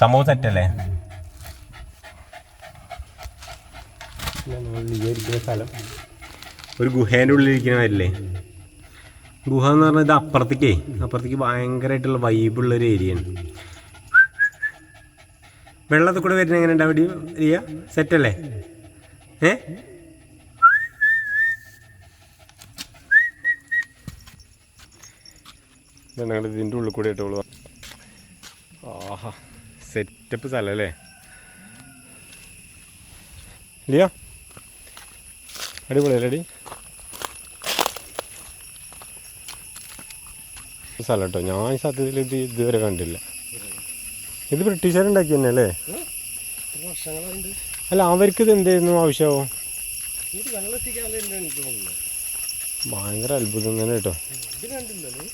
സംഭവം സെറ്റല്ലേ? ഒരു ഗുഹേന്റെ ഉള്ളിലിരിക്കുന്ന വരില്ലേ? ഗുഹ എന്ന് പറഞ്ഞാൽ ഇത് അപ്പുറത്തേക്കേ അപ്പുറത്തേക്ക് ഭയങ്കരമായിട്ടുള്ള വൈബുള്ള ഒരു ആണ്. വെള്ളത്തിൽ കൂടെ വരുന്ന എങ്ങനെ ഉണ്ടാവും ഇവിടെ ഏരിയ? സെറ്റല്ലേ? ഏ? ഞങ്ങൾ ഇതിന്റെ ഉള്ളിൽ കൂടെ ഇട്ടോളൂ ആഹാ. സെറ്റപ്പ് സ്ഥലമല്ലേ ഇല്ലയോ അടിപൊളിയല്ലേ അടി സ്ഥലം കേട്ടോ ഞാൻ ഈ സത്യത്തിൽ ഇത് ഇതുവരെ കണ്ടില്ല ഇത് ബ്രിട്ടീഷുകാരുണ്ടാക്കി തന്നെ അല്ലേ അല്ല അവർക്ക് ഇത് എന്തായിരുന്നു ആവശ്യമാവും ഭയങ്കര അത്ഭുതം തന്നെ കേട്ടോ.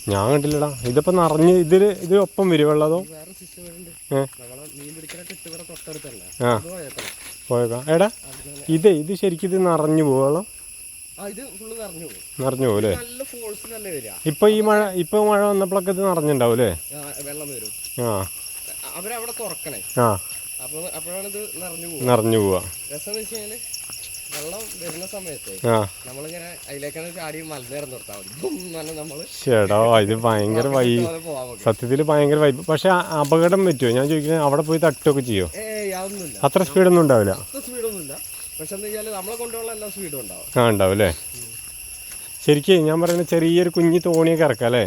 ഞാൻ കണ്ടില്ലടാ. ഇതിപ്പോ നിറഞ്ഞ് ഇതിൽ ഇത് ഒപ്പം വരുവുള്ള അതോ വേറെ സിസ്റ്റം ഉണ്ട് ഏ നമ്മളെ മീൻ പിടിക്കുന്ന കെട്ട് ഇവിടെ തൊട്ടടുത്തല്ല ആ പോയേക്കാം എടാ ഇതേ ഇത് ശരിക്കും ഇത് നിറഞ്ഞു പോവുള്ളോ നിറഞ്ഞു പോകും ഇപ്പൊ ഈ മഴ ഇപ്പൊ മഴ വന്നപ്പോഴൊക്കെ ഇത് നിറഞ്ഞിണ്ടാവൂലേ ആ, അവരവിടെ തുറക്കണേ. ആ. നിറഞ്ഞു പോവാ രസം വെള്ളം വരുന്ന സമയത്ത് നമ്മളിങ്ങനെ അതിലേക്കാണ് ചാടി മലനേരം നിർത്താൻ മതി. ചേടാ ഇത് ഭയങ്കര വൈ സത്യത്തിൽ ഭയങ്കര വൈബ് പക്ഷെ അപകടം പറ്റുമോ ഞാൻ ചോദിക്കുന്നത് അവിടെ പോയി തട്ടുകയൊക്കെ ചെയ്യോ? അത്ര സ്പീഡൊന്നും ഉണ്ടാവില്ല. സ്പീഡൊന്നുമില്ല. പക്ഷെ എന്താ വെച്ചാൽ നമ്മളെ കൊണ്ടുള്ള എല്ലാ സ്പീഡും ഉണ്ടാവും. ആ ഉണ്ടാവും അല്ലേ? ശരിക്കും ഞാൻ പറയുന്നത് ചെറിയൊരു കുഞ്ഞി തോണിയൊക്കെ ഇറക്കാം അല്ലേ?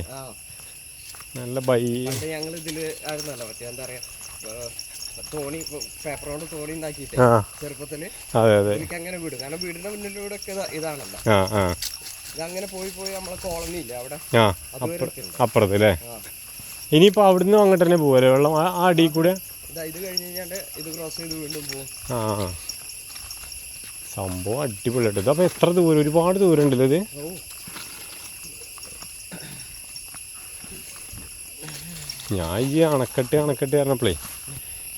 നല്ല ബൈ ഞങ്ങൾ ഇതിൽ ആയിരുന്നല്ലോ മറ്റേ എന്താ പറയാ തോണി പേപ്പർ കൊണ്ട് തോണി ഉണ്ടാക്കിയിട്ട് ചെറുപ്പത്തിൽ എനിക്ക് അങ്ങനെ വീട്. കാരണം വീടിന്റെ മുന്നിലൂടെ ഒക്കെ ഇതാ- ഇതാണല്ലോ. ഇതങ്ങനെ പോയി പോയി നമ്മളെ കോളനി ഇല്ല അവിടെ? അപ്പുറത്ത് അല്ലേ ഇനിയിപ്പോ അവിടുന്ന് അങ്ങോട്ട് തന്നെ പോവല്ലേ? വെള്ളം ആ അടി അടിയിൽ കൂടെ? ഇതാ കഴിഞ്ഞ് കഴിഞ്ഞാണ്ട് ഇത് ക്രോസ് ചെയ്ത് വീണ്ടും പോകും. സംഭവം അടിപൊളിയായിട്ട് ഇത് അപ്പോൾ എത്ര ദൂരം? ഒരുപാട് ദൂരം ഉണ്ടല്ലോ ഇത്. ഞാൻ ഈ അണക്കെട്ട് അണക്കെട്ട് പറഞ്ഞപ്പോഴേ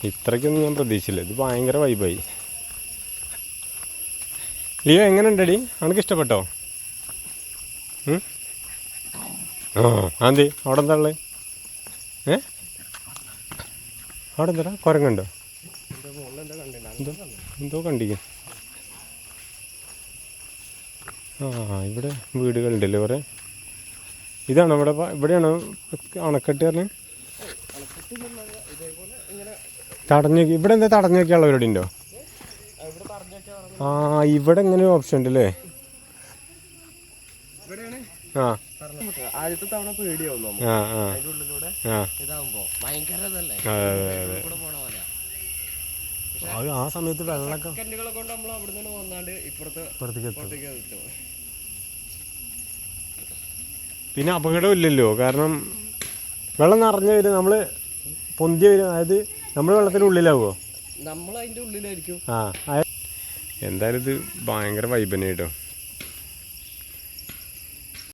ഇത്രയ്ക്കൊന്നും ഞാൻ പ്രതീക്ഷിച്ചില്ല. ഇത് ഭയങ്കര വൈബായി ലിയോ എങ്ങനെ ഉണ്ടടി അനക്ക് ഇഷ്ടപ്പെട്ടോ? ആ ആന്തി അവിടെ എന്താ ഉള്ളത് ഏ? അവിടെ എന്താ കുരങ്ങുണ്ടോ എന്തോ കണ്ടിക്കും ആ ഇവിടെ വീടുകളുണ്ടല്ലേ കുറേ? ഇതാണോ ഇവിടെ ഇവിടെയാണോ അണക്കെട്ട് പറഞ്ഞത് തടഞ്ഞു ഇവിടെ എന്താ തടഞ്ഞു വെക്കാനുള്ള പരിപാടി ഉണ്ടോ? ആ, ഇവിടെ ഇങ്ങനെ ഒരു ഓപ്ഷൻ ഉണ്ട് അല്ലേ ആ. ആദ്യത്തെ തവണ ആ ഉള്ളിലൂടെ ഇതാവുമ്പോ ഭയങ്കര അതെ സമയത്ത് വെള്ളമൊക്കെ കൊണ്ട് നമ്മൾ അവിടെ നിന്ന് വന്നാണ്ട് ഇപ്പുറത്ത് പുറത്തേക്ക് എത്തും. പിന്നെ അപകടം ഇല്ലല്ലോ കാരണം വെള്ളം നിറഞ്ഞു വരും. നമ്മൾ പൊന്തി വരും. അതായത് നമ്മൾ വെള്ളത്തിന്റെ ഉള്ളിലാവുമോ നമ്മൾ അതിന്റെ ഉള്ളിലായിരിക്കും. ആ ആ- എന്തായാലും ഇത് ഭയങ്കര വൈബ് തന്നെ കേട്ടോ.